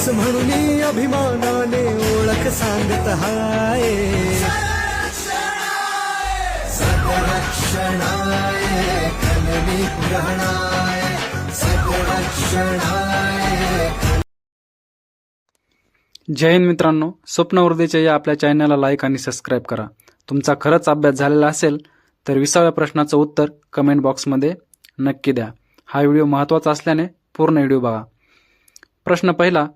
Police म्हणून अभिमानाने ओळख सांगत हाय. खननी ग्रहणाय जय हिंद मित्रांनो स्वप्नवर्धेच्या या आपल्या चॅनलला लाईक आणि सबस्क्राईब करा. तुमचा खरंच अभ्यास झालेला असेल तर विसाव्या प्रश्नाचं उत्तर कमेंट बॉक्समध्ये नक्की द्या. हा व्हिडिओ महत्त्वाचा असल्याने पूर्ण व्हिडिओ बघा. प्रश्न पहिला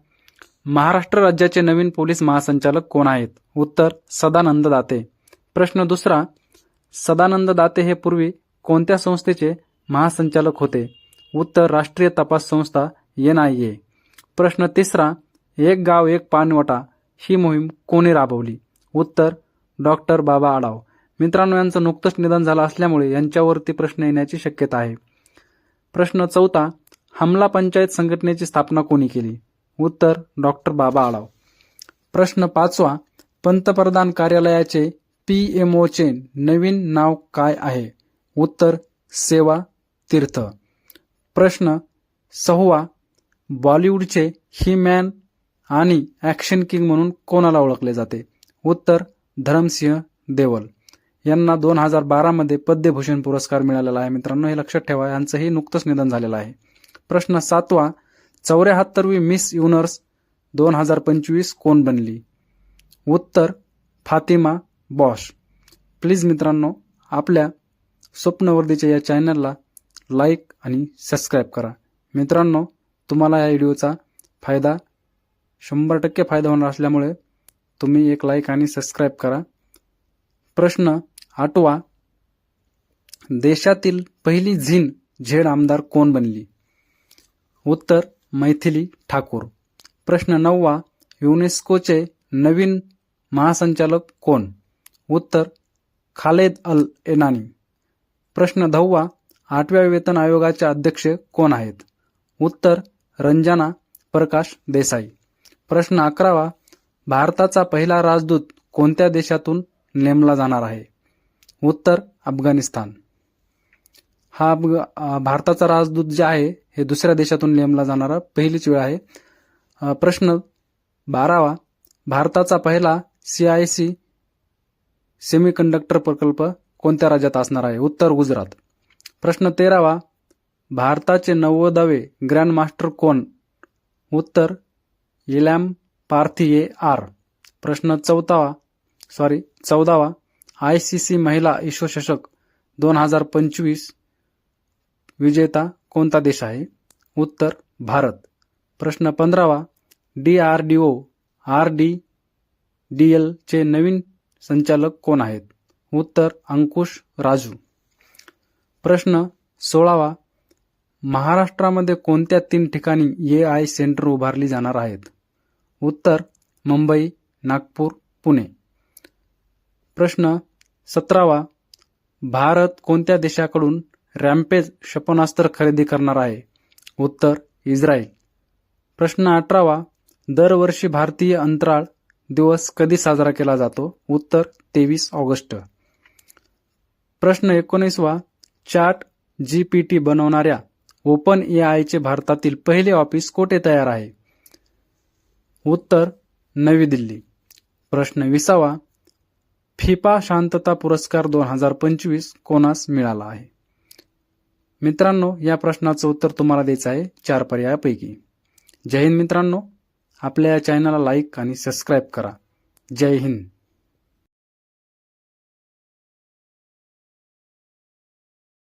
महाराष्ट्र राज्याचे नवीन पोलीस महासंचालक कोण आहेत? उत्तर सदानंद दाते. प्रश्न दुसरा सदानंद दाते हे पूर्वी कोणत्या संस्थेचे महासंचालक होते? उत्तर राष्ट्रीय तपास संस्था एन आय ए. प्रश्न तिसरा एक गाव एक पाणवटा ही मोहीम कोणी राबवली? उत्तर डॉक्टर बाबा आडाव. मित्रांनो यांचं नुकतंच निधन झालं असल्यामुळे यांच्यावरती प्रश्न येण्याची शक्यता आहे. प्रश्न चौथा हमला पंचायत संघटनेची स्थापना कोणी केली? उत्तर डॉक्टर बाबा आळाव प्रश्न पाचवा पंतप्रधान कार्यालयाचे पी एम ओचे नवीन नाव काय आहे? उत्तर सेवा तीर्थ. प्रश्न सहावा बॉलिवूडचे ही मॅन आणि ॲक्शन किंग म्हणून कोणाला ओळखले जाते? उत्तर धरमसिंह देवल. यांना दोन हजार बारामध्ये पद्मभूषण पुरस्कार मिळालेला आहे. मित्रांनो हे लक्षात ठेवा यांचंही नुकतंच निधन झालेलं आहे. प्रश्न सातवा चौऱ्याहत्तरवी मिस युनर्स दोन हजार पंचवीस कोण बनली? उत्तर फातिमा बॉश. प्लीज मित्रांनो आपल्या स्वप्नवर्दीच्या या चॅनलला लाईक आणि सबस्क्राईब करा. मित्रांनो तुम्हाला या व्हिडिओचा फायदा शंभर टक्के फायदा होणार असल्यामुळे तुम्ही एक लाईक आणि सबस्क्राईब करा. प्रश्न आठवा देशातील पहिली झीन झेड आमदार कोण बनली? उत्तर मैथिली ठाकूर. प्रश्न नववा युनेस्कोचे नवीन महासंचालक कोण? उत्तर खालेद अल एनानी. प्रश्न दहावा आठव्या वेतन आयोगाचे अध्यक्ष कोण आहेत? उत्तर रंजना प्रकाश देसाई. प्रश्न अकरावा भारताचा पहिला राजदूत कोणत्या देशातून नेमला जाणार आहे? उत्तर अफगाणिस्तान. हा भारताचा राजदूत जे आहे हे दुसऱ्या देशातून नेमला जाणारा पहिलीच वेळ आहे. प्रश्न बारावा भारताचा पहिला सी आय सी सेमीकंडक्टर प्रकल्प कोणत्या राज्यात असणार आहे? उत्तर गुजरात. प्रश्न तेरावा भारताचे नव्वदावे ग्रँड मास्टर कोण? उत्तर इलॅम पार्थिये आर. प्रश्न चौथावा सॉरी चौदावा आय सी सी महिला विश्वचषक दोन हजार पंचवीस विजेता कोणता देश आहे? उत्तर भारत. प्रश्न पंधरावा. D R D O R D D एलचे नवीन संचालक कोण आहेत? उत्तर अंकुश राजू. प्रश्न सोळावा. महाराष्ट्रामध्ये कोणत्या तीन ठिकाणी ए आय सेंटर उभारली जाणार आहेत? उत्तर मुंबई नागपूर पुणे. प्रश्न सतरावा. भारत कोणत्या देशाकडून रॅम्पेज क्षेपणास्त्र खरेदी करणार आहे. उत्तर इस्रायल. प्रश्न अठरावा दरवर्षी भारतीय अंतराळ दिवस कधी साजरा केला जातो? उत्तर तेवीस ऑगस्ट. प्रश्न एकोणीसवा चॅट जी पी टी बनवणाऱ्या ओपन ए आयचे भारतातील पहिले ऑफिस कोठे तयार आहे? उत्तर नवी दिल्ली. प्रश्न विसावा फिफा शांतता पुरस्कार दोन हजार पंचवीस कोणास मिळाला आहे? मित्रांनो या प्रश्नाचं उत्तर तुम्हाला द्यायचं आहे चार पर्यायापैकी. जय हिंद मित्रांनो. आपल्या या चॅनलला लाईक आणि सबस्क्राईब करा. जय हिंद.